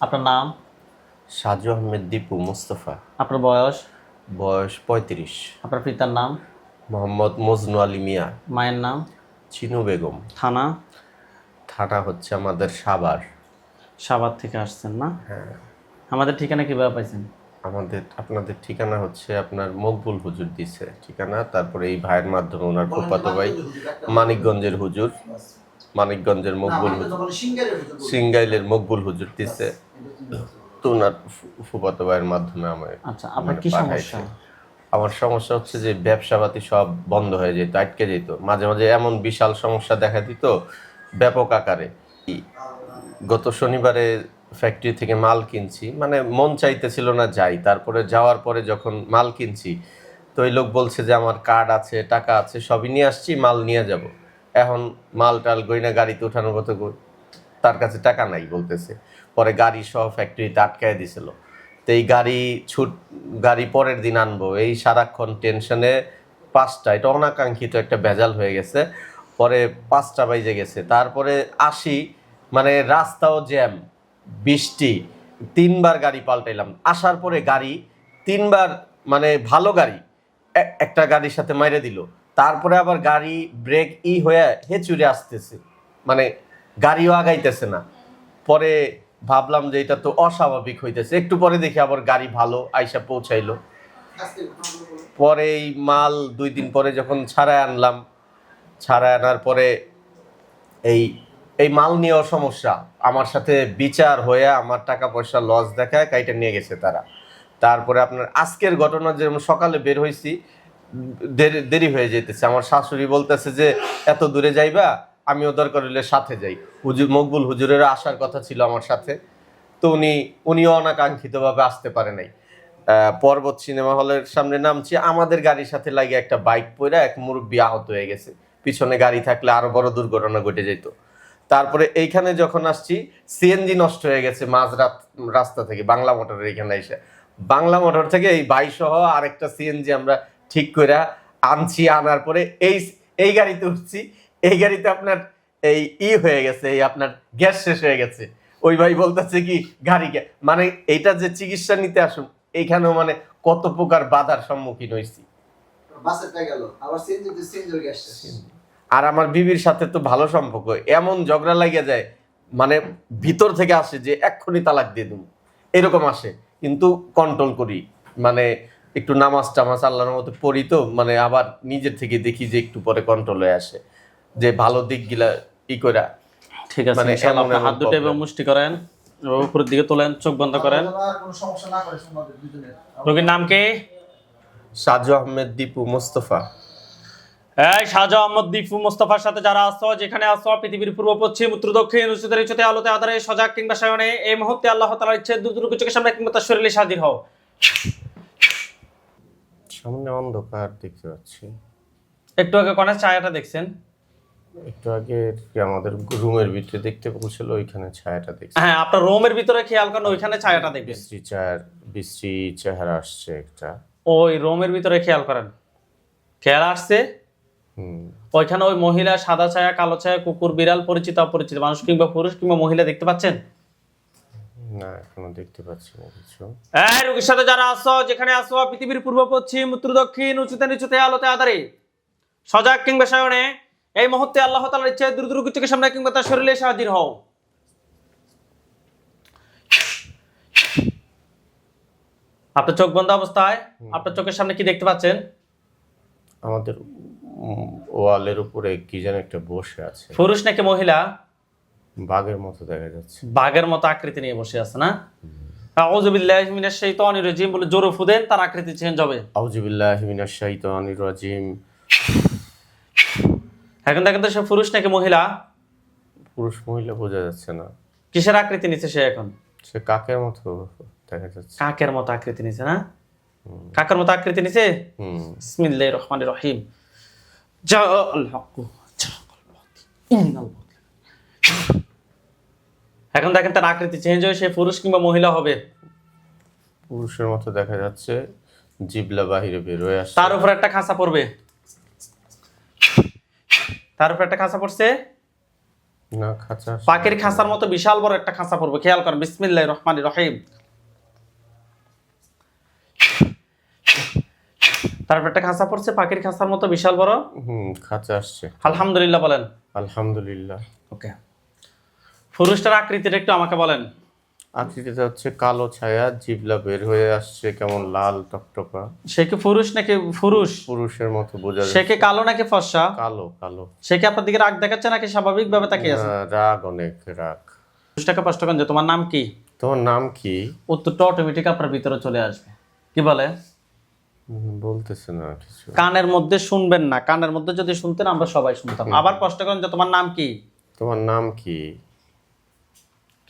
আপনার নাম? সাজু আহমেদ দীপু মুস্তফা। আপনার বয়স? বয়স পঁয়ত্রিশ। আপনার পিতার নাম? মোহাম্মদ মজনু আলী মিয়া। মায়ের নাম? চিনু বেগম। থানা? থানা হচ্ছে আমাদের সাভার। সাভার থেকে আসছেন না? হ্যাঁ। আমাদের ঠিকানা কীভাবে পাইছেন? আমাদের আপনাদের ঠিকানা হচ্ছে আপনার মকবুল হুজুর দিছে ঠিকানা তারপরে এই ভাইয়ের মাধ্যমে ওনার ফুফাতো ভাই মানিকগঞ্জের হুজুর মানিকগঞ্জের মকবুল হুজুর সিঙ্গাইলের মকবুল হুজুর দিছে। তো ফুফাতো ভাইয়ের মাধ্যমে আমার আচ্ছা আপনার মানে কি পাঠাইছে। সমস্যা? আমার সমস্যা হচ্ছে যে ব্যবসাপাতি সব বন্ধ হয়ে যেত আটকে যেত। মাঝে মাঝে এমন বিশাল সমস্যা দেখা দিত ব্যাপক আকারে। গত শনিবারে ফ্যাক্টরি থেকে মাল কিনছি মানে মন চাইতেছিল না যাই। তারপরে যাওয়ার পরে যখন মাল কিনছি তো ওই লোক বলছে যে আমার কার্ড আছে টাকা আছে সবই নিয়ে আসছি মাল নিয়ে যাব। এখন মাল টাল গইনা গাড়িতে উঠানোর মতো তার কাছে টাকা নাই বলতেছে। পরে গাড়ি সহ ফ্যাক্টরিতে আটকায় দিছিল। তো এই গাড়ি ছুট গাড়ি পরের দিন আনব। এই সারাক্ষণ টেনশনে পাঁচটা, এটা অনাকাঙ্ক্ষিত একটা ভেজাল হয়ে গেছে। পরে পাঁচটা বাইজে গেছে। তারপরে আসি মানে রাস্তাও জ্যাম বৃষ্টি, তিনবার গাড়ি পাল্টাইলাম। আসার পরে গাড়ি তিনবার মানে ভালো গাড়ি একটা গাড়ির সাথে মাইরে দিল। তারপরে আবার গাড়ি ব্রেক ই হয়ে হেচুরে আসতেছে। মানে গাড়িও আগাইতেছে না। পরে ভাবলাম যে এটা তো অস্বাভাবিক হইতেছে। একটু পরে দেখি আবার গাড়ি ভালো আইসা পৌঁছাইলো। পরে এই মাল দুই দিন পরে যখন ছাড়ায় আনলাম, ছাড়ায় আনার পরে এই এই মাল নিয়েও সমস্যা। আমার সাথে বিচার হয়ে আমার টাকা পয়সা লস দেখায়, কাইটা নিয়ে গেছে তারা। তারপরে আপনার আজকের ঘটনা যেমন সকালে বের হয়েছি দেরি দেরি হয়ে যেতেছে আমার শাশুড়ি বলতেছে যে, এত দূরে যাইবা? আমিও দরকার হলে সাথে যাই। হুজুর মকবুল হুজুরের আসার কথা ছিল আমার সাথে। তো উনি, উনিও অনাকাঙ্ক্ষিতভাবে আসতে পারে নাই। পর্বত সিনেমা হলের সামনে নামছি। আমাদের গাড়ির সাথে লাগে একটা বাইক পইরা এক মুরব্বী আহত হয়ে গেছে। পিছনে গাড়ি থাকলে আরও বড় দুর্ঘটনা ঘটে যেত তারপরে এইখানে যখন আসছি সিএনজি নষ্ট হয়ে গেছে মাঝ রাত- রাস্তা থেকে, বাংলা মোটরের এখানে এসে। বাংলা মোটর থেকে এই বাই সহ আরেকটা সিএনজি আমরা ঠিক করে আনছি, আনার পরে এই এই গাড়িতে উঠছি। এই গাড়িতে আপনার এই ই হয়ে গেছে এই আপনার গ্যাস শেষ হয়ে গেছে। ওই ভাই বলতেছে কি গাড়ি মানে এইটা যে চিকিৎসা নিতে আসুন এইখানেও মানে কত প্রকার বাধার সম্মুখীন হয়েছি হয়ে আর আমার বিবির সাথে তো ভালো সম্পর্ক এমন ঝগড়া লাগিয়ে যায় মানে ভিতর থেকে আসে যে এক্ষুনি তালাক দিয়ে দেবো। এরকম আসে কিন্তু কন্ট্রোল করি। মানে একটু নামাজ টামাজ আল্লাহর মতো পড়ি তো মানে আবার নিজের থেকে দেখি যে একটু পরে কন্ট্রোল হয়ে আসে। যে ভালো দিকগুলা ই করা ঠিক আছে মানে হাত দুটো এবং মুষ্টি করেন এবং উপরের দিকে তোলেন চোখ বন্ধ করেন। রোগীর নাম কি? সাজু আহমেদ দীপু মোস্তফা। এই আহমদ দীপু মোস্তফার সাথে যারা আসছো যেখানে আসছো পৃথিবীর পূর্ব পশ্চিম উত্তর দক্ষিণ উচ্চতার ইচ্ছতে আলোতে আধারে সজাগ কিংবা সায়নে এই মুহূর্তে আল্লাহ তালার ইচ্ছে দুদুরুকু চোখের সামনে কিংবা তার শরীরে হাজির হও। সামনে অন্ধকার দেখতে পাচ্ছি। একটু আগে কনে ছায়াটা দেখছেন। একটু আগে কি আমাদের রুমের ভিতরে দেখতে বলছিল ওইখানে ছায়াটা দেখছি। হ্যাঁ আপনার রোমের ভিতরে খেয়াল করেন ওইখানে ছায়াটা দেখবেন। বিশ্রী চায়ের বিশ্রী চেহারা আসছে একটা। ওই রোমের ভিতরে খেয়াল করেন। খেয়াল আসছে? ওইখানে ওই মহিলা সাদা ছায়া কালো ছায়া কুকুর বিড়াল পরিচিত অপরিচিত মানুষ কিংবা পুরুষ কিংবা মহিলা দেখতে পাচ্ছেন? না এখনও দেখতে পাচ্ছি না কিছু। এই রোগীর সাথে যারা আসো যেখানে আসো পৃথিবীর পূর্ব পশ্চিম উত্তর দক্ষিণ উঁচুতে নিচুতে আলোতে আধারে সজাগ কিংবা সায়নে এই মুহূর্তে আল্লাহ তালার ইচ্ছে দ্রুত রোগীর চোখের সামনে কিংবা তার শরীরে এসে হাজির হও। আপনার চোখ বন্ধ অবস্থায়? আপনার চোখের সামনে কি দেখতে পাচ্ছেন? আমাদের ওয়ালের উপরে কি যেন একটা বসে আছে। পুরুষ নাকি মহিলা? বাঘের মতো দেখা যাচ্ছে। বাঘের মতো আকৃতি নিয়ে বসে আছে না? আউযুবিল্লাহি মিনাশ শাইতানির রাজিম বলে জোরে ফুদেন তার আকৃতি চেঞ্জ হবে। আউজিবিল্লাহ মিনাশ শাইতানির রাজিম। এখন দেখেন তো সে পুরুষ নাকি মহিলা? পুরুষ মহিলা বোঝা যাচ্ছে না। কিসের আকৃতি নিচ্ছে সে এখন? সে কাকের মতো দেখা যাচ্ছে। কাকের মতো আকৃতি নিচ্ছে না? কাকের মতো আকৃতি নিচ্ছে বিসমিল্লাহির রহমানির রহিম। জাআল হাক্কু জাআল। এখন দেখেন তার আকৃতি চেঞ্জ হয়ে সে পুরুষ কিংবা মহিলা হবে। পুরুষের মতো দেখা যাচ্ছে জিবলা বাহিরে বের হয়ে আসছে। তার উপর একটা খাঁচা পড়বে। তার উপর একটা খাঁচা পড়ছে। না খাঁচা পাখির খাঁচার মতো বিশাল বড় একটা খাঁচা পড়বে। খেয়াল করেন বিসমিল্লাহ রহমান রহিম। তারপর একটা খাঁচা পড়ছে পাখির খাঁচার মতো বিশাল বড়। হুম খাঁচা আসছে। আলহামদুলিল্লাহ বলেন। আলহামদুলিল্লাহ। ওকে। পুরুষটার আকৃতিটা একটু আমাকে বলেন। আকৃতিটা হচ্ছে কালো ছায়া জিবলা বের হয়ে আসছে কেমন লাল টকটকা। সে কি পুরুষ নাকি পুরুষ? পুরুষের মতো বোঝা সে কি কালো নাকি ফর্সা? কালো কালো। সে কি আপনার দিকে রাগ দেখাচ্ছে নাকি স্বাভাবিক ভাবে তাকিয়ে আছে? রাগ অনেক রাগ। পুরুষটাকে প্রশ্ন করেন যে তোমার নাম কি? তোমার নাম কি? উত্তরটা অটোমেটিক আপনার ভিতরে চলে আসবে। কি বলে? বলতেছে না কিছু। কানের মধ্যে শুনবেন না কানের মধ্যে যদি শুনতেন আমরা সবাই শুনতাম। আবার প্রশ্ন করেন যে তোমার নাম কি? তোমার নাম কি?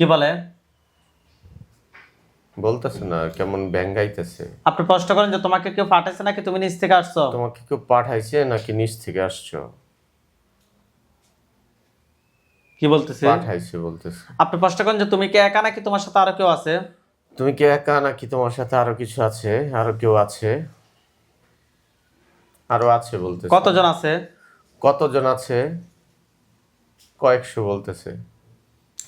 কি বলে? বলতেছে না কেমন ব্যাঙ্গাইতেছে। আপনি প্রশ্ন করেন যে তোমাকে কেউ পাঠাইছে নাকি তুমি নিচ থেকে আসছো? তোমাকে কেউ পাঠাইছে নাকি নিচ থেকে আসছো? কি বলতেছে? পাঠাইছে বলতেছে। আপনি প্রশ্ন করেন যে তুমি কি একা নাকি তোমার সাথে আরও কেউ আছে? তুমি কি একা নাকি তোমার সাথে আরও কিছু আছে? আরও কেউ আছে? আরও আছে বলতেছে। কতজন আছে? কতজন আছে? কয়েকশো বলতেছে।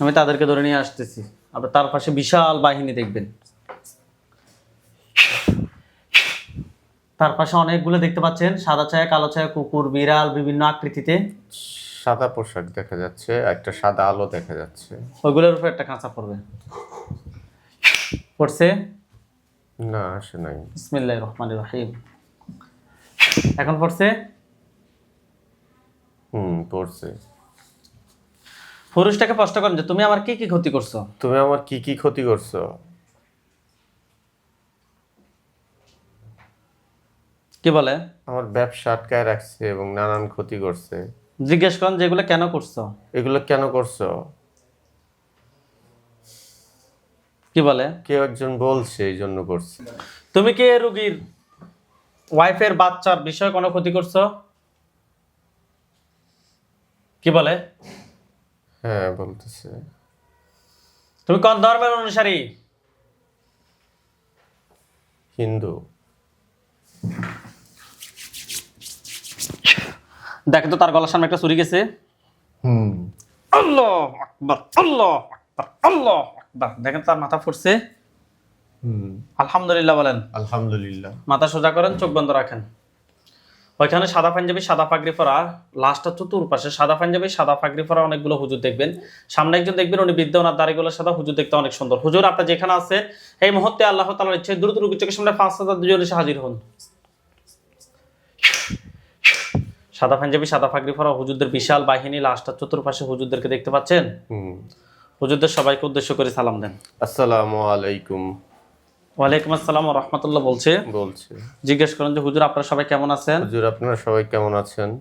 আমি তাদেরকে ধরে নিয়ে আসতেছি। আপনি তার পাশে বিশাল বাহিনী দেখবেন। তার পাশে অনেকগুলো দেখতে পাচ্ছেন সাদা ছায়া কালো ছায়া কুকুর বিড়াল বিভিন্ন আকৃতিতে। সাদা পোশাক দেখা যাচ্ছে একটা সাদা আলো দেখা যাচ্ছে। ওইগুলোর উপর একটা কাঁচা পড়বে। পড়ছে? না আসে নাই। বিসমিল্লাহ রহমান রহিম। এখন পড়ছে? হুম পড়ছে। পুরুষটাকে প্রশ্ন করেন যে তুমি আমার কি কি ক্ষতি করছ? তুমি আমার কি কি ক্ষতি করছ? কি বলে? আমার ব্যবসা আটকায় রাখছে এবং নানান ক্ষতি করছে। জিজ্ঞেস করেন যে এগুলো কেন করছ? এগুলো কেন করছ? কি বলে? কেউ একজন বলছে এই জন্য করছে। তুমি কি রুগীর ওয়াইফের বাচ্চার বিষয়ে কোনো ক্ষতি করছ? কি বলে? হ্যাঁ বলতেছে। তুমি কোন ধর্মের অনুসারী? হিন্দু। দেখো তো তার গলার সামনে একটা চুরি গেছে। হুম। আল্লাহ আকবার আল্লাহ আকবার আল্লাহ আকবার। দেখেন তার মাথা ফুটছে। হুম। আলহামদুলিল্লাহ বলেন। আলহামদুলিল্লাহ। মাথা সোজা করেন চোখ বন্ধ রাখেন। ওইখানে সাদা পাঞ্জাবি সাদা পাগড়ি পরা লাস্টটা চতুর পাশে সাদা পাঞ্জাবি সাদা পাগড়ি পরা অনেকগুলো হুজুর দেখবেন। সামনে একজন দেখবেন উনি বৃদ্ধ ওনার দাড়িগুলোর সাদা হুজুর দেখতে অনেক সুন্দর। হুজুর আপনার যেখানে আছে এই মুহূর্তে আল্লাহ তালার ইচ্ছে দ্রুত রুগী চোখের সামনে পাঁচ হাজার দুজন এসে হাজির হন। সাদা পাঞ্জাবি সাদা পাগড়ি পরা হুজুরদের বিশাল বাহিনী লাস্টটা চতুর্পাশে হুজুরদেরকে দেখতে পাচ্ছেন? হুজুরদের সবাইকে উদ্দেশ্য করে সালাম দেন। আসসালামু আলাইকুম। ওয়ালাইকুম আসসালাম রহমতুল্লাহ বলছে। বলছে। জিজ্ঞেস করেন যে হুজুর আপনারা সবাই কেমন আছেন? হুজুর আপনারা সবাই কেমন আছেন?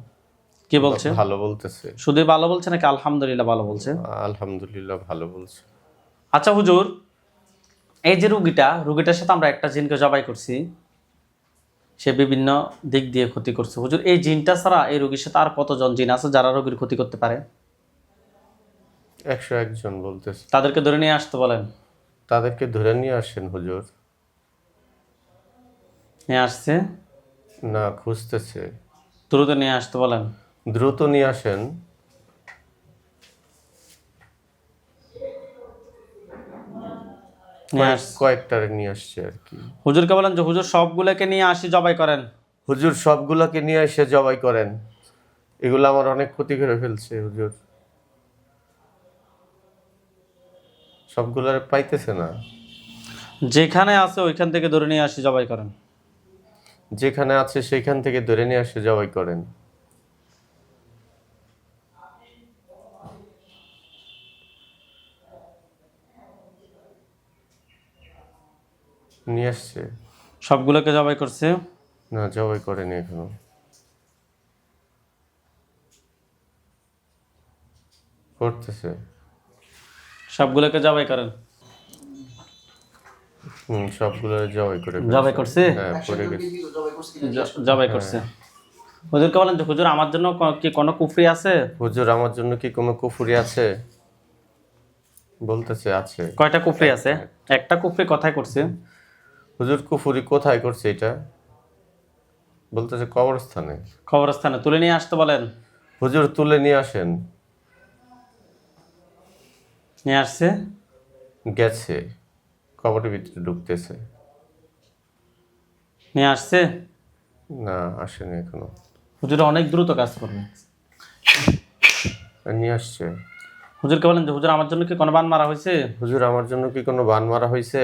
কি বলছে? ভালো বলতেছে। শুধু ভালো বলছে নাকি আলহামদুলিল্লাহ ভালো বলছে? আলহামদুলিল্লাহ ভালো বলছে। আচ্ছা হুজুর এই যে রুগীটা রুগীটার সাথে আমরা একটা জিনকে জবাই করছি। সে বিভিন্ন দিক দিয়ে ক্ষতি করছে। হুজুর এই জিনটা ছাড়া এই রোগীর সাথে আর কতজন জিন আছে যারা রোগীর ক্ষতি করতে পারে? একশো একজন বলতেছে। তাদেরকে ধরে নিয়ে আসতে বলেন। তাদেরকে ধরে নিয়ে আসেন হুজুর। নিয়ে আসছে? না খুঁজতেছে। দ্রুত নিয়ে আসতে বলেন। দ্রুত নিয়ে আসেন। কয়েকটারে নিয়ে আসছে আর কি। হুজুরকে বলেন যে হুজুর সবগুলোকে নিয়ে আসি জবাই করেন। হুজুর সবগুলোকে নিয়ে এসে জবাই করেন। এগুলো আমার অনেক ক্ষতি করে ফেলছে হুজুর। সবগুলোর পাইতেছে না। যেখানে আছে ওইখান থেকে ধরে নিয়ে আসি জবাই করেন। যেখানে আছে সেখান থেকে ধরে নিয়ে এসে জবাই করেন। নিয়ে আসছে। সবগুলোকে জবাই করছে? না জবাই করেনি এখনও। করতেছে। সবগুলোকে জবাই করেন? হুম সবগুলো জবাই করে জবাই করছে? হ্যাঁ পড়ে গেছে। জবাই করছে হুজুরকে বলেন যে হুজুর আমার জন্য কি কোনো কুফরি আছে? হুজুর আমার জন্য কি কোনো কুফুরি আছে? বলতেছে আছে। কয়টা কুফরি আছে? একটা কুফরি কথাই করছে? হুজুর কুফুরি কোথায় করছে এটা? বলতেছে কবরস্থানে। খবরস্থানে তুলে নিয়ে আসতে বলেন। হুজুর তুলে নিয়ে আসেন। নিয়ে আসছে? গেছে। কবরের ভিতরে ঢুকতেছে। নিয়ে আসছে? না আসেনি এখনও। হুজুর অনেক দ্রুত কাজ করবে। নিয়ে আসছে। হুজুরকে বলেন যে হুজুর আমার জন্য কি কোনো বান মারা হয়েছে? হুজুর আমার জন্য কি কোনো বান মারা হয়েছে?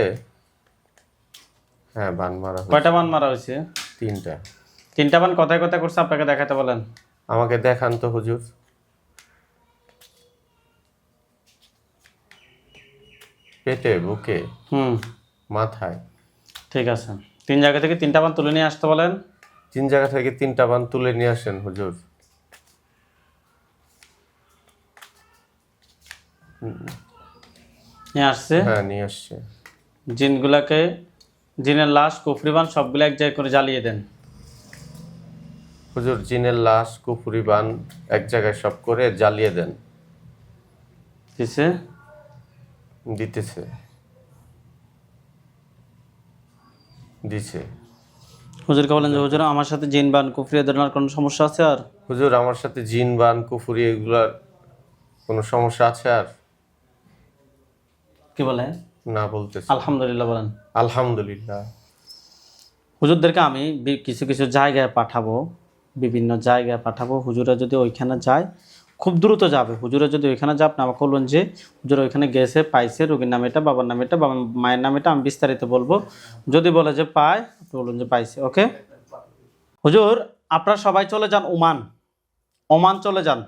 হ্যাঁ বান মারা কয়টা বান মারা হয়েছে? তিনটা। তিনটা বান কথায় কথায় করছে আপনাকে দেখাতে বলেন। আমাকে দেখান তো হুজুর। পেটে বুকে হুম। মাথায়। ঠিক আছে। তিন জায়গা থেকে তিনটা বান তুলে নিয়ে আসতে বলেন। তিন জায়গা থেকে তিনটা বান তুলে নিয়ে আসেন হুজুর। নিয়ে আসছে? হ্যাঁ নিয়ে আসছে। জিনগুলাকে জিনের লাশ কুফরিবান সবগুলো এক জায়গায় করে জ্বালিয়ে দেন। হুজুর জিনের লাশ কুফুরি বান এক জায়গায় সব করে জ্বালিয়ে দেন। দিছে? দিতেছে। দিছে। হুজুরকে বলেন যে হুজুর আমার সাথে জিন বান কুফরি এদের কোনো সমস্যা আছে আর? হুজুর আমার সাথে জিন বান কুফুরি এগুলার কোনো সমস্যা আছে আর? কি বলে না বলতেছে। আলহামদুলিল্লাহ বলেন। আলহামদুলিল্লাহ। হুজুরদেরকে আমি কিছু কিছু জায়গায় পাঠাবো বিভিন্ন জায়গায় পাঠাবো। হুজুরা যদি ওইখানে যায় খুব দ্রুত যাবে। হুজুরা যদি ওইখানে যায় আপনি আমাকে বলবেন যে হুজুর ওইখানে গেছে পাইছে রোগীর নাম এটা বাবার নাম এটা বাবা মায়ের নাম এটা আমি বিস্তারিত বলব। যদি বলে যে পায় আপনি বলুন যে পাইছে ওকে? হুজুর আপনারা সবাই চলে যান ওমান। ওমান চলে যান।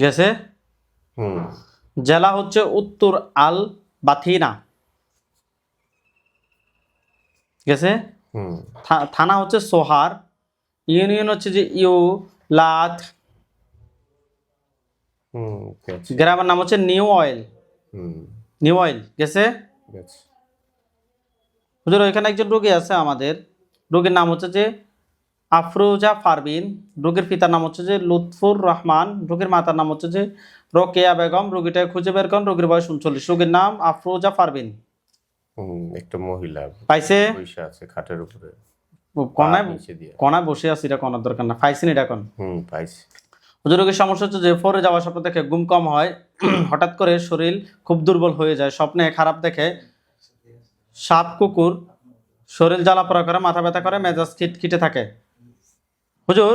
গেছে? জেলা হচ্ছে উত্তর আল বাথিনা। গেছে? থানা হচ্ছে সোহার। ইউনিয়ন হচ্ছে যে ইউ লাথ। গ্রামের নাম হচ্ছে নিউ অয়েল। নিউ অয়েল গেছে? হুজুর ওইখানে একজন রোগী আছে আমাদের। রোগীর নাম হচ্ছে যে আফরোজা ফারবিন। রোগীর পিতার নাম হচ্ছে যে লুৎফুর রহমান। রোগীর মাতার নাম হচ্ছে যে রোকেয়া বেগম। রোগীটাকে খুঁজে বের করেন রোগীর বয়স উনচল্লিশ। রোগীর নাম আফরোজা ফারবিন। একটা মহিলা। পাইছে? আছে খাটের উপরে। দিয়ে। কনায় বসে আছে এটা কনার দরকার না। পাইছেন এটা এখন। হুম পাইছি। হুজুর রোগীর সমস্যা হচ্ছে যে ফোরে যাওয়ার স্বপ্ন দেখে ঘুম কম হয় হঠাৎ করে শরীর খুব দুর্বল হয়ে যায় স্বপ্নে খারাপ দেখে সাপ কুকুর শরীর জ্বালাপড়া করে মাথা ব্যথা করে মেজাজ খিটখিটে থাকে। হুজুর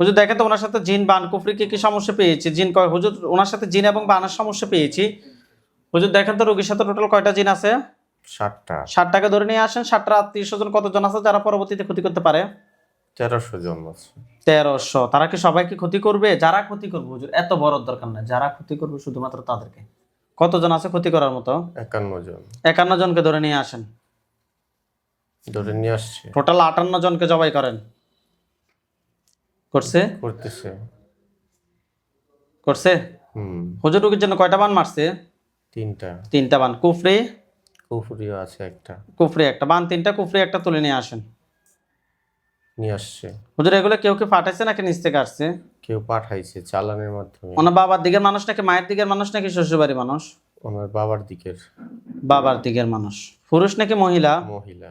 হুজুর দেখে তো ওনার সাথে জিন বান কুফরি কি কি সমস্যা পেয়েছি? জিন কয় হুজুর ওনার সাথে জিন এবং বানের সমস্যা পেয়েছি। হুজুর দেখেন তো রোগীর সাথে টোটাল কয়টা জিন আছে? ষাটটা ষাটটাকে ধরে নিয়ে আসেন ষাটটা আত্মীয় স্বজন কতজন আছে যারা পরবর্তীতে ক্ষতি করতে পারে? তেরোশো জন আছে। তেরোশো। তারা কি সবাইকে ক্ষতি করবে? যারা ক্ষতি করবে হুজুর এত বড় দরকার নাই। যারা ক্ষতি করবে শুধুমাত্র তাদেরকে। কতজন আছে ক্ষতি করার মতো? একান্ন জন। একান্ন জনকে ধরে নিয়ে আসেন। ধরে নিয়ে আসছে। টোটাল আটান্ন জনকে জবাই করেন। করছে? করতেছে। করছে? হুম। হুজুর রুগীর জন্য কয়টা বান মারছে? তিনটা। তিনটা বান। কুফরি? কুফুরিও আছে একটা। কুফরি একটা। বান তিনটা কুফরি একটা তুলে নিয়ে আসেন। নিয়ে আসছে। হুজুর এগুলো কেউ কি ফাটাইছে নাকি নিচ থেকে আসছে? কেউ পাঠাইছে চালানের মাধ্যমে। ওনার বাবার দিকের মানুষ নাকি মায়ের দিকের মানুষ নাকি শ্বশুরবাড়ির মানুষ? ওনার বাবার দিকের। বাবার দিকের মানুষ। পুরুষ নাকি মহিলা? মহিলা।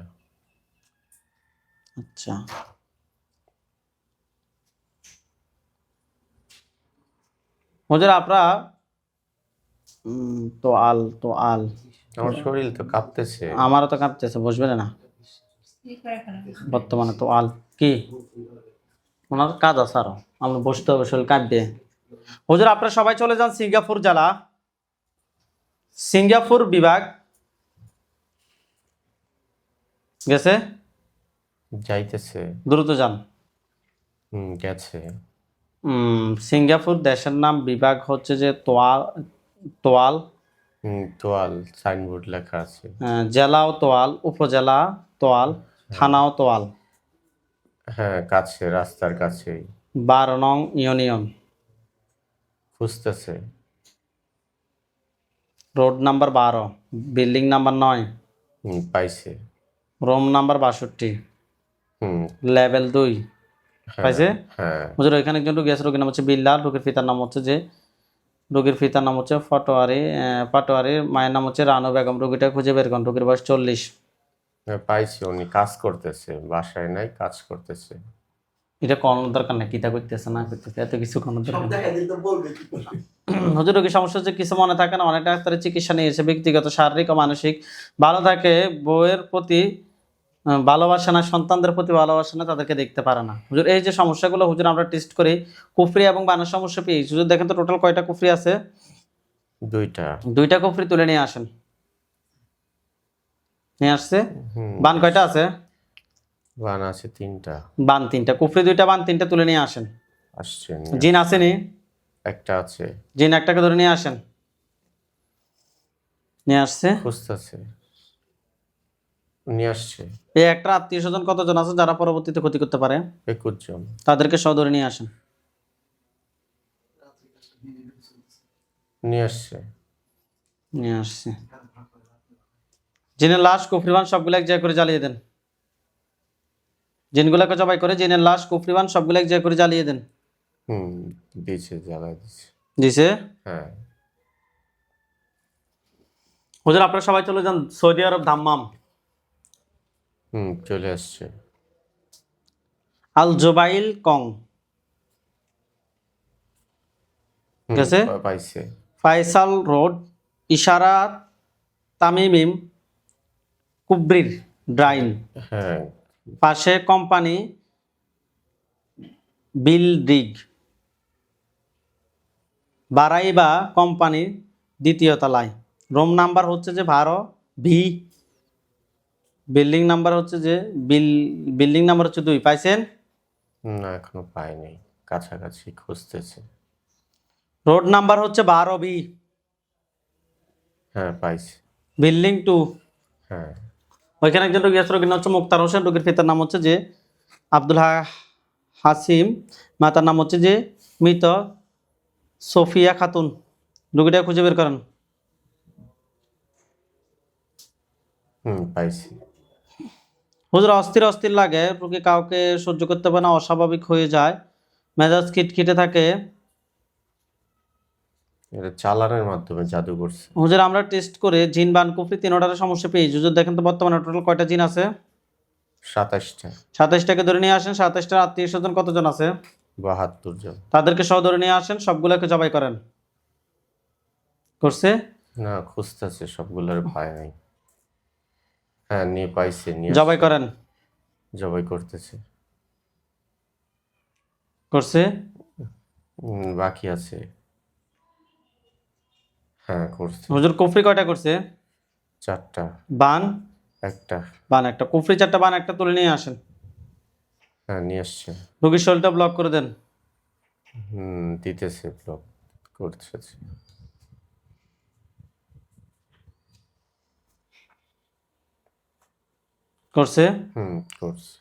আচ্ছা। হুজুর আপনারা উম, তো আল তো আল আমার শরীর তো কাঁপতেছে। আমারও তো কাঁপতেছে বসবে না। বর্তমানে তো আল কি? ওনার কাজ আছে আরও। আমরা বসতে হবে শরীর কাঁপবে। হুজুর আপনারা সবাই চলে যান সিঙ্গাপুর জেলা। সিঙ্গাপুর বিভাগ। গেছে? যাইতেছে। দ্রুত যান। গেছে। উম, সিঙ্গাপুর দেশের নাম বিভাগ হচ্ছে যে তোয়াল তোয়াল। তোয়াল সাইনবোর্ড লেখা আছে। জেলাও তোয়াল উপজেলা তোয়াল থানাও তোয়াল। হ্যাঁ কাছে রাস্তার কাছেই। বারো নং ইউনিয়ন। খুঁজতেছে। রোড নাম্বার বারো বিল্ডিং নাম্বার নয়। পাইছে। রুম নাম্বার বাষট্টি। হুম। লেভেল দুই। হ্যাঁ, পাইছে? হ্যাঁ। ওইখানে একজন রুগী আছে রোগীর নাম হচ্ছে বিল্লাল। রোগীর পিতার নাম হচ্ছে যে রোগীর পিতার নাম হচ্ছে ফটোয়ারি আহ, পাটোয়ারির মায়ের নাম হচ্ছে রানু বেগম। রোগীটা খুঁজে বের করুন রোগীর বয়স চল্লিশ। হ্যাঁ, পাইছি উনি কাজ করতেছে বাসায় নাই কাজ করতেছে। এটা কোনো দরকার নাই কিতা করতেছে না করতেছে এত কিছু কোনো দরকার হুজুর রোগীর সমস্যা হচ্ছে কিছু মনে থাকে না অনেক ডাক্তারের চিকিৎসা নিয়েছে ব্যক্তিগত শারীরিক ও মানসিক ভালো থাকে বউয়ের প্রতি ভালোবাসা না সন্তানদের প্রতি ভালোবাসা না তাদেরকে দেখতে পারে না। হুজুর এই যে সমস্যাগুলো হুজুর আমরা টেস্ট করি কুফরি এবং বানের সমস্যা পেয়েছি হুজুর দেখেন তো টোটাল কয়টা কুফরি আছে? দুইটা। দুইটা কুফরি তুলে নিয়ে আসেন। নিয়ে আসছে? বান কয়টা আছে? বান আছে তিনটা। বান তিনটা। কুফরি দুইটা বান তিনটা তুলে নিয়ে আসেন। আসছে জিন আসেনি একটা আছে। জিন একটাকে ধরে নিয়ে আসেন। নিয়ে আসছে। খুঁজতেছে। নিয়ে আসছে। এই একটা আত্মীয় স্বজন কতজন আছে যারা পরবর্তীতে ক্ষতি করতে পারে? একুশ জন। তাদেরকে সহ ধরে নিয়ে আসেন। নিয়ে আসছে। নিয়ে আসছে। জিনের লাশ কুফরিবান সবগুলো এক জায়গায় করে জ্বালিয়ে দেন। জিনগুলোকে জবাই করে জিনের লাশ কুফরিবান সবগুলো এক জায়গায় করে জ্বালিয়ে দেন। হুম দিয়েছে জ্বালাই দিচ্ছে দিছে হ্যাঁ। হুজুর আপনারা সবাই চলে যান সৌদি আরব ধাম্মাম হুম চলে আসছে। আল জোবাইল কং। গেছে? পা- পাইছে। ফাইসাল রোড ইশারা তামিমিম কুব্রির ড্রাইন। হ্যাঁ। পাশে কোম্পানি বিলডিগ বারাইবা কোম্পানির দ্বিতীয় তলায়। রুম নাম্বার হচ্ছে যে বারো ভি বিল্ডিং নাম্বার হচ্ছে যে বিল বিল্ডিং নাম্বার হচ্ছে দুই পাইছেন? না এখনও পাইনি কাছাকাছি খুঁজতেছে। রোড নাম্বার হচ্ছে বারো বি। হ্যাঁ পাইছে। Building two. হ্যাঁ। ওইখানে একজন রোগী আছে রোগীর নাম হচ্ছে মুক্তার হোসেন রোগীর পিতার নাম হচ্ছে যে আব্দুল হা- হাসিম মাতার নাম হচ্ছে যে মৃত সোফিয়া খাতুন। রোগীটা খুঁজে বের করেন। হুম পাইছি। হুজুর অস্থির অস্থির লাগে রোগী কাউকে সহ্য করতে পারে না অস্বাভাবিক হয়ে যায় মেজাজ খিটখিটে থাকে। এটা চালানের মাধ্যমে জাদু করছে। হুজুর আমরা টেস্ট করে জিন বান কুফরি তিনোটার সমস্যা পেয়েছি। হুজুর দেখেন তো বর্তমানে টোটাল কয়টা জিন আছে? সাতাশটা। সাতাইশটাকে ধরে নিয়ে আসেন সাতাইশটার আত্মীয় স্বজন কতজন আছে? বাহাত্তর জন তাদেরকে সহ ধরে নিয়ে আসেন সবগুলোকে জবাই করেন। করছে? না খুঁজতেছে সবগুলোর পায় নাই। হ্যাঁ নিয়ে পাইছে নিয়ে জবাই করেন। জবাই করতেছে। করছে? বাকি আছে। হ্যাঁ করছে। হুজুর কুফরি কয়টা করছে? চারটা। বান? একটা। বান একটা। কুফরি চারটা বান একটা তুলে নিয়ে আসেন। হ্যাঁ নিয়ে আসছে। রোগীর শরীরটা ব্লক করে দেন। হুম দিতেছে ব্লক করতেছে। করছে? হুম করছে।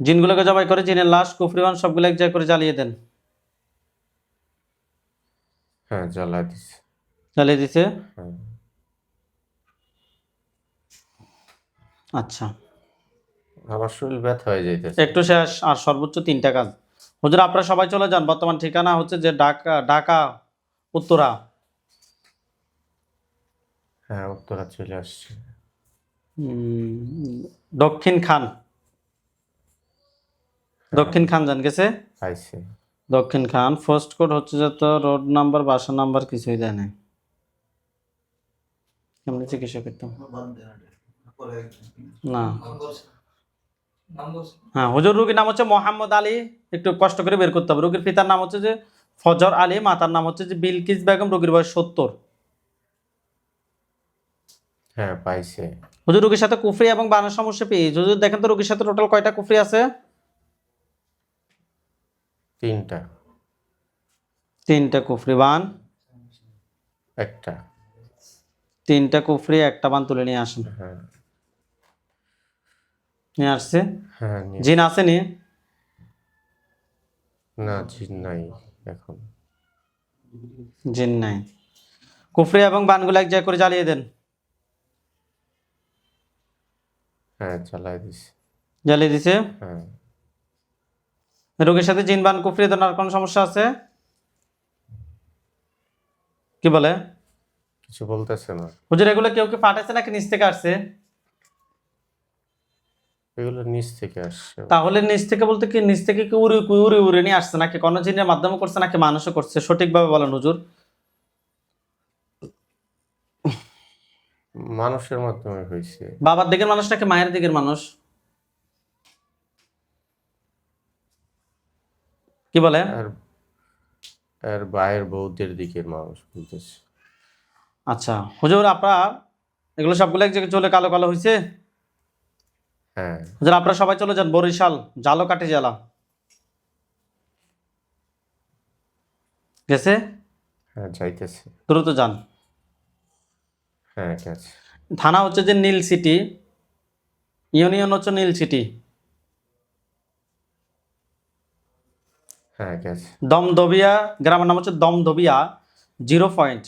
জিনগুলোকে জবাই করে জিনের লাশ কুফরি বান সবগুলো এক জায়গায় করে জ্বালিয়ে দেন। হ্যাঁ জ্বালা দিছে। জ্বালিয়ে দিছে? হ্যাঁ। আচ্ছা। আমার শরীর ব্যথা হয়ে যাইতেছে। একটু শেষ আর সর্বোচ্চ তিনটা কাজ। হুজুর আপনারা সবাই চলে যান। বর্তমান ঠিকানা হচ্ছে যে ঢাকা ঢাকা উত্তরা। হ্যাঁ উত্তরা চলে আসছে। দক্ষিণ খান। দক্ষিণ খান জান গেছে? দক্ষিণ খান ফার্স্ট কোড হচ্ছে যে তো রোড নাম্বার বাসা নাম্বার কিছুই দেয় না কেমনি চিকিৎসা করতাম? না। হ্যাঁ হুজুর রুগীর নাম হচ্ছে মোহাম্মদ আলী। একটু কষ্ট করে বের করতে হবে। রুগীর পিতার নাম হচ্ছে যে ফজর আলী মাতার নাম হচ্ছে যে বিলকিস বেগম রুগীর বয়স সত্তর। হ্যাঁ পাইছে। হুজুর রুগীর সাথে কুফরি এবং বানের সমস্যা পেয়ে হুজুর দেখেন তো রুগীর সাথে টোটাল কয়টা কুফরি আছে? তিনটা। তিনটা কুফরি বান? একটা। তিনটা কুফরি একটা বান তুলে নিয়ে আসেন। হ্যাঁ। নিয়ে আসছে? হ্যাঁ জিন আসেনি না জিন নাই এখন। জিন নাই। কুফরি এবং বানগুলো এক জায়গায় করে জ্বালিয়ে দেন। হ্যাঁ দিছে। জ্বালিয়ে দিছে? হ্যাঁ। রোগীর সাথে জিন বান কুফরি দেওয়ার কোনো সমস্যা আছে? কি বলে? কিছু বলতেছে না। হুজুর এগুলো কেউ কি পাঠাচ্ছে নাকি নিচ থেকে আসছে? এগুলো নিচ থেকে আসছে। তাহলে নিচ থেকে বলতে কি নিচ থেকে কি উড়ে উড়ে উড়ে নিয়ে আসছে নাকি? কোনো জিনের মাধ্যমে করছে নাকি মানুষও করছে? সঠিকভাবে বলেন হুজুর। মানুষের মাধ্যমে হয়েছে। বাবার দিকের মানুষ নাকি মায়ের দিকের মানুষ? কি বলে? আর আর বাইরের বৌদ্ধের দিকের মানুষ বলতেছে। আচ্ছা হুজুর আপনার এগুলো সবগুলো এক জায়গায় চলে কালো কালো হয়েছে হ্যাঁ। হুজুর আপনারা সবাই চলে যান বরিশাল জালো কাটে জেলা। গেছে? হ্যাঁ যাইতেছে। দ্রুত যান। থানা হচ্ছে যে নীল সিটি ইউনিয়ন হচ্ছে নীল সিটি হ্যাঁ দমদবিয়া গ্রামের নাম হচ্ছে দমদবিয়া জিরো পয়েন্ট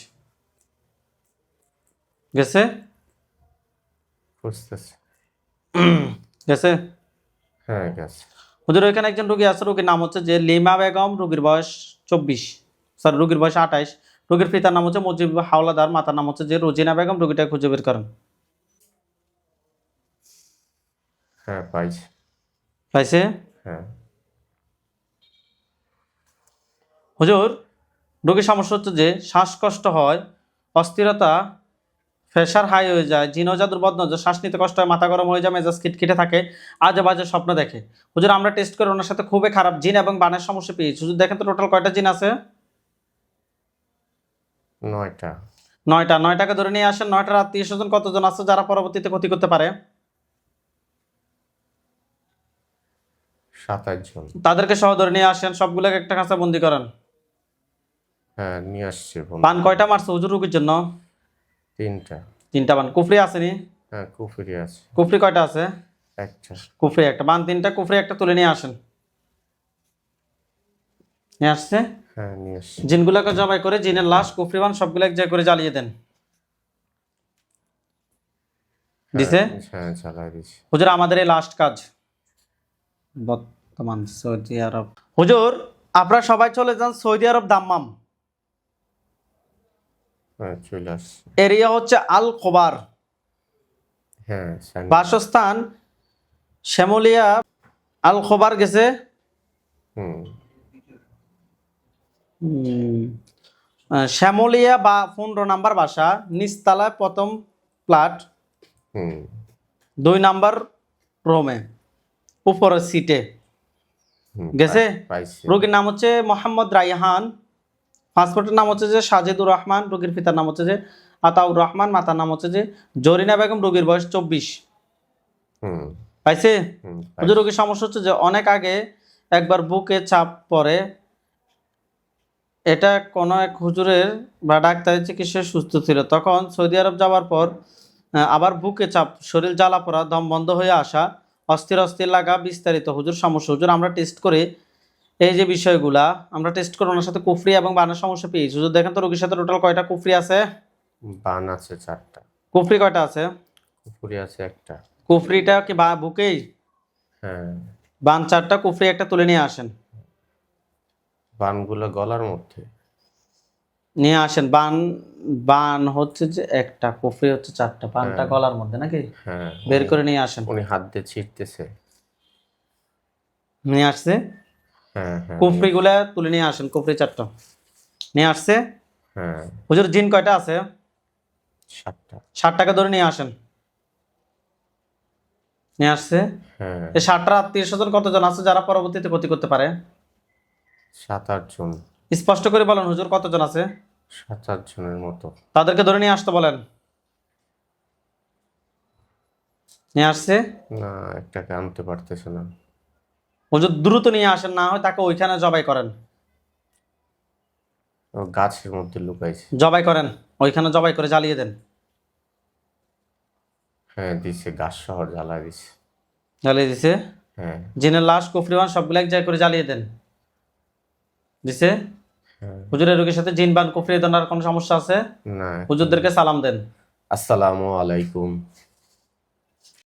গেছে? গেছে? হ্যাঁ গেছে হুজুর ওইখানে একজন রুগী আছে রুগীর নাম হচ্ছে যে লিমা বেগম রুগীর বয়স চব্বিশ। সরি রুগীর বয়স আঠাইশ। রুগীর পিতার নাম হচ্ছে মুজিব হাওলাদার মাতার নাম হচ্ছে যে রোজিনা বেগম রোগীটা খুঁজে বের করেন। হ্যাঁ পাইছে। পাইছে? হ্যাঁ। হুজুর রোগীর সমস্যা হচ্ছে যে শ্বাসকষ্ট হয় অস্থিরতা প্রেশার হাই হয়ে যায় জিনজাদুর বদনজর শ্বাস নিতে কষ্ট হয় মাথা গরম হয়ে যায় মেজাজ খিটখিটে থাকে আজে বাজে স্বপ্ন দেখে। হুজুর আমরা টেস্ট করে ওনার সাথে খুবই খারাপ জিন এবং বানের সমস্যা পেয়েছি। হুজুর দেখেন তো টোটাল কয়টা জিন আছে? নয়টা। নয়টা নয়টাকে ধরে নিয়ে আসেন নয়টার আত্মীয় স্বজন কতজন আছে যারা পরবর্তীতে ক্ষতি করতে পারে? সাতাশ জন। তাদেরকে সহ ধরে নিয়ে আসেন সবগুলোকে একটা কাছে বন্দি করেন। হ্যাঁ নিয়ে আসছে। বান কয়টা মারছে হুজুর রুগীর জন্য? তিনটা। তিনটা বান কুফরি আসেনি হ্যাঁ কুফুরি আছে। কুফরি কয়টা আছে? একটা। কুফরি একটা। বান তিনটা কুফরি একটা তুলে নিয়ে আসেন। নিয়ে আসছে? হ্যাঁ নিয়ে জিনগুলোকে জবাই করে জিনের লাশ কুফরি বান সবগুলো এক জায়গায় করে জ্বালিয়ে দেন। দিছে? হ্যাঁ, হ্যাঁ চালাই দিছে। হুজুর আমাদের এই লাস্ট কাজ। বর্তমান সৌদি আরব। হুজুর আপনারা সবাই চলে যান সৌদি আরব দাম্মাম। হ্যাঁ চলে আসছে এরিয়া হচ্ছে আল খোবার হ্যাঁ বাসস্থান শ্যামলিয়া আল খোবার গেছে। শ্যামলিয়া বা পনেরো নাম্বার বাসা নিচতলায় প্রথম ফ্ল্যাট। দুই নাম্বার রোমে উপরের সিটে গেছে? রোগীর নাম হচ্ছে মোহাম্মদ রাইহান। পাসপোর্টের নাম হচ্ছে যে সাজেদুর রহমান রোগীর পিতার নাম হচ্ছে যে আতাউর রহমান মাতার নাম হচ্ছে যে জরিনা বেগম রোগীর বয়স চব্বিশ। পাইছে। রোগীর সমস্যা হচ্ছে যে অনেক আগে একবার বুকে চাপ পড়ে এটা কোনো এক হুজুরের বা ডাক্তারের চিকিৎসায় সুস্থ ছিল। তখন সৌদি আরব যাওয়ার পর আবার বুকে চাপ শরীর জ্বালা পড়া দম বন্ধ হয়ে আসা অস্থির অস্থির লাগা বিস্তারিত হুজুর সমস্যা হুজুর আমরা টেস্ট করে। এই যে বিষয়গুলা আমরা টেস্ট করে ওনার সাথে কুফরি এবং বানের সমস্যা পেয়েছি। হুজুর দেখেন তো রোগীর সাথে টোটাল কয়টা কুফরি আছে? বান আছে চারটা। কুফরি কয়টা আছে? কুফুরি আছে একটা। কুফরিটা কি বা বুকেই? হ্যাঁ। বান চারটা কুফরি একটা তুলে নিয়ে আসেন। বানগুলো গলার মধ্যে। নিয়ে আসেন বান বান হচ্ছে যে একটা কুফরি হচ্ছে চারটা বানটা হ্যাঁ। গলার মধ্যে নাকি? হ্যাঁ বের করে নিয়ে আসেন। উনি হাত দিয়ে ছিটতেছে নিয়ে আসছে? হ্যাঁ হ্যাঁ। কুফরি গুলা তুলে নিয়ে আসেন কুফরি চারটা। নিয়ে আসছে? হ্যাঁ। হুজুর জিন কয়টা আছে? সাতটা। ষাট টাকা ধরে নিয়ে আসেন। নিয়ে আসছে? হ্যাঁ। এই ষাটটা আত্মীয় স্বজন কতজন আছে যারা পরবর্তীতে ক্ষতি করতে পারে? সাত আট জন। স্পষ্ট করে বলেন হুজুর কতজন আছে? সাত আট জনের মতো। তাদেরকে ধরে নিয়ে আসতে বলেন। নিয়ে আসছে? না একটাকে আনতে পারতেছে না। হুজুর দ্রুত নিয়ে আসেন না হয় তাকে ওইখানে জবাই করেন। ও গাছের মধ্যে লুকাইছে। জবাই করেন ওইখানে জবাই করে জ্বালিয়ে দেন। হ্যাঁ দিছে গাছ শহর জ্বালা দিছে। জ্বালিয়ে দিছে? হ্যাঁ। জিনের লাশ কুফরিওয়ান সবগুলো এক জায়গায় করে জ্বালিয়ে দেন। দিছে? হ্যাঁ। হুজুরের রোগীর সাথে জিন বান কুফরি দেওয়ার কোনো সমস্যা আছে? না। হুজুরদেরকে সালাম দেন। আসসালামু আলাইকুম।